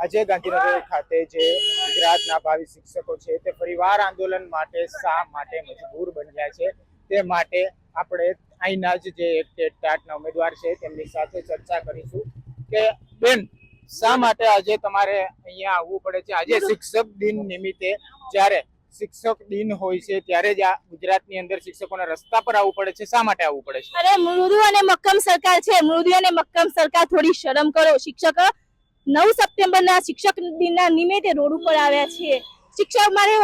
આજે ગાંધીનગર ખાતે જે ગુજરાતના ભાવિ શિક્ષકો છે તે પરિવાર આંદોલન માટે, શા માટે મજબૂર બન્યા છે તે માટે આપણે અહીંના જ જે એક ટેટના ઉમેદવાર છે તેમની સાથે ચર્ચા કરીશું કે બેન, શા માટે આજે તમારે અહીંયા આવવું પડે છે? આજે શિક્ષક દિન નિમિત્તે જ્યારે શિક્ષક દિન હોય છે ત્યારે જ આ ગુજરાતની અંદર શિક્ષકોને રસ્તા પર આવવું પડે છે. શા માટે આવવું પડે છે? અરે, મૃદુ અને મક્કમ સરકાર છે. મૃદુ અને મક્કમ સરકાર થોડી શરમ કરો. શિક્ષક નવ સપ્ટેમ્બર ના શિક્ષક દિનના નિમિત્તે રોડ ઉપર આવ્યા છીએ. શિક્ષક મારે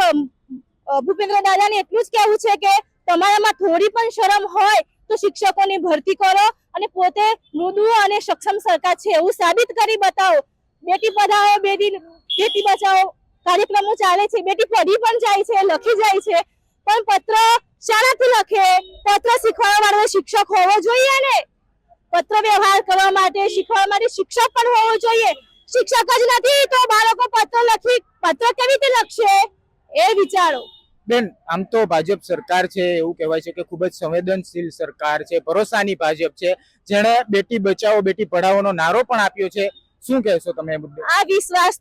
ભૂપેન્દ્ર દાદાને એટલું જ કહેવું છે કે તમારામાં થોડી પણ શરમ હોય તો શિક્ષકોની ભરતી કરો અને પોતે મૃદુ અને સક્ષમ સરકાર છે એવું સાબિત કરી બતાવો. બેટી પઢાઓ, બેટી બેટી બચાવો કાર્યક્રમો ચાલે છે, બેટી પઢી પણ જાય છે, લખી જાય છે. પણ પત્ર શાળાથી લખે, પત્ર શીખવાડવા વાળો શિક્ષક હોવો જોઈએ ને? પત્ર વ્યવહાર કરવા માટે શીખવા માટે શિક્ષક પણ હોવો જોઈએ. શિક્ષક જ નથી તો બાળકો પત્ર લખી પત્ર કેવી રીતે લખશે? એ વિચારો. બેન આમ તો ભાજપ સરકાર છે એવું કહેવાય છે કે ખૂબ જ સંવેદનશીલ સરકાર છે ભરોસાની ભાજપ છે. જેણે બેટી બચાવો બેટી પઢાઓનો નારો પણ આપ્યો છે. શું કહેશો તમે આ વિશ્વાસ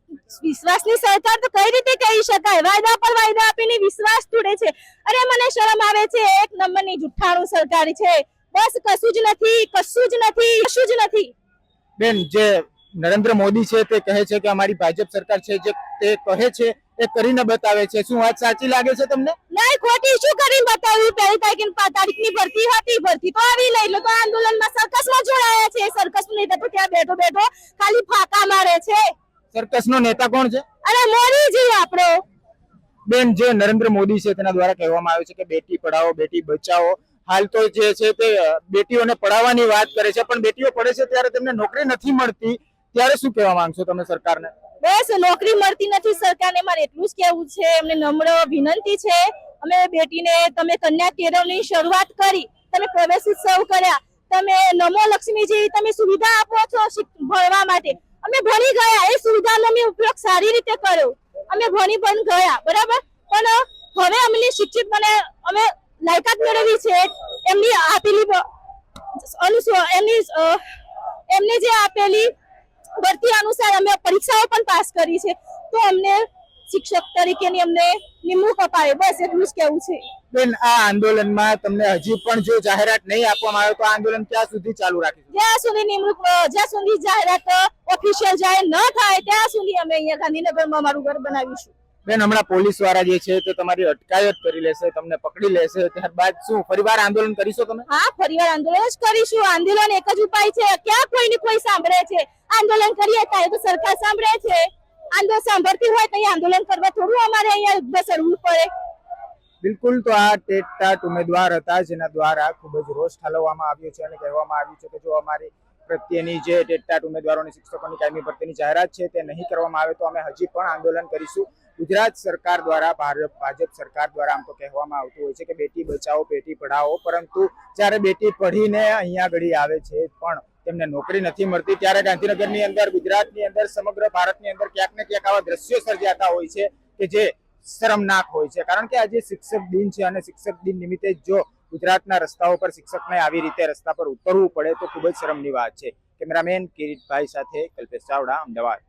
વિશ્વાસની સરકાર તો કઈ રીતે કહી શકાય? વાયદા પર વાયદા આપીને વિશ્વાસ તૂટે છે. અરે મને શરમ આવે છે. એક નંબરની જુઠ્ઠાણું સરકાર છે. બસ કશું જ નથી કશું જ નથી કશું જ નથી. બેન જે નરેન્દ્ર મોદી છે તે કહે છે કે અમારી ભાજપ સરકાર છે જે તે કહે છે એ કરીને બતાવે છે. શું વાત સાચી લાગે છે તમને? નહીં ખોટી શું કરીને બતાવ્યું? પહેલી તારીખ તારીખની ભરતી હતી ભરતી તો આવી લઈ લો તો આંદોલનમાં સર્કસમાં જોડાયા છે. સર્કસ નેતા તો ત્યાં બેઠો બેઠો ખાલી ફાકા મારે છે. સર્કસનો નેતા કોણ છે? અરે મોદીજી આપણો. બેન જે નરેન્દ્ર મોદી છે તેના દ્વારા કહેવામાં આવે છે કે બેટી પઢાઓ બેટી બચાવો હાલ તો જે છે તે બેટીઓને પઢાવવાની વાત કરે છે, પણ બેટીઓ પડે છે ત્યારે તેમને નોકરી નથી મળતી. ત્યારે શું કહેવા માંગશો તમે સરકારને? બસ, નોકરી મળતી નથી સરકારને. મારે એટલું જ કહેવું છે, એમને નમ્ર વિનંતી છે. અમે બેટીને, તમે કન્યા કેળવણી શરૂઆત કરી, તમે પ્રવેશ ઉત્સવ કર્યા. તમે નમો લક્ષ્મી જેવી તમે સુવિધા આપો છો ભણવા માટે. અમે ભણી ગયા, એ સુવિધાનો અમે ઉપયોગ સારી રીતે કર્યો. અમે ભણી પણ ગયા, બરાબર? પણ હવે અમને શિક્ષિત મને, અમે લાયકાત મેળવી છે એમની આપેલી એમની એમને જે આપેલી ભરતી અનુસાર અમે પરીક્ષાઓ પણ પાસ કરી છે. તો અમને શિક્ષક તરીકેની અમને નિમણૂક અપાય. બસ એટલું જ કેવું છે. બેન આ આંદોલનમાં તમને હજી પણ જો જાહેરાત નહીં આપવામાં આવે તો આંદોલન ક્યાં સુધી ચાલુ રાખીશું જ્યાં સુધી નિમણૂક જ્યાં સુધી જાહેરાત ઓફિશિયલ જાહેર ન થાય ત્યાં સુધી અમે અહીંયા ગાંધીનગરમાં અમારું ઘર બનાવીશું. બેન હમણાં પોલીસવાળા જે છે તે તમારી અટકાયત કરી લેશે તમને પકડી લેશે. ત્યારબાદ શું? ફરીવાર આંદોલન કરીશો તમે? હા ફરીવાર આંદોલન જ કરીશું. આંદોલન એક જ ઉપાય છે. ક્યાં કોઈની કોઈ સાંભળે છે? આંદોલન કરીએ ત્યારે તો સરકાર સાંભળે છે. આંદોલન સાંભળતી હોય તો આંદોલન કરવા થોડું અમારે અહીંયા બેસરવું પડે. બિલકુલ તો આ ટેટ ટાટ ઉમેદવાર હતા જેના દ્વારા ખૂબ જ રોષ ઠાલવવામાં આવ્યો છે અને કહેવામાં આવ્યું છે કે જો અમારી પ્રત્યેની જે ટેટ ટાટ ઉમેદવારોની શિક્ષકોની કાયમી ભરતીની જાહેરાત છે તે નહીં કરવામાં આવે તો અમે હજી પણ આંદોલન કરીશું. ગુજરાત સરકાર દ્વારા, ભાજપ ભાજપ સરકાર દ્વારા આમ તો કહેવામાં આવતું હોય છે કે બેટી બચાવો, બેટી પઢાઓ પરંતુ જ્યારે બેટી પઢીને અહીંયા ઘડી આવે છે પણ તેમને નોકરી નથી મળતી, ત્યારે ગાંધીનગરની અંદર, ગુજરાતની અંદર, સમગ્ર ભારતની અંદર ક્યાંક ને ક્યાંક આવા દ્રશ્યો સર્જાતા હોય છે કે જે શરમનાક હોય છે. કારણ કે આજે શિક્ષક દિન છે અને શિક્ષક દિન નિમિત્તે જો ગુજરાતના રસ્તાઓ પર શિક્ષકને આવી રીતે રસ્તા પર ઉતરવું પડે તો ખૂબ જ શરમની વાત છે. કેમેરામેન કિરીટભાઈ સાથે કલ્પેશ ચાવડા, અમદાવાદ.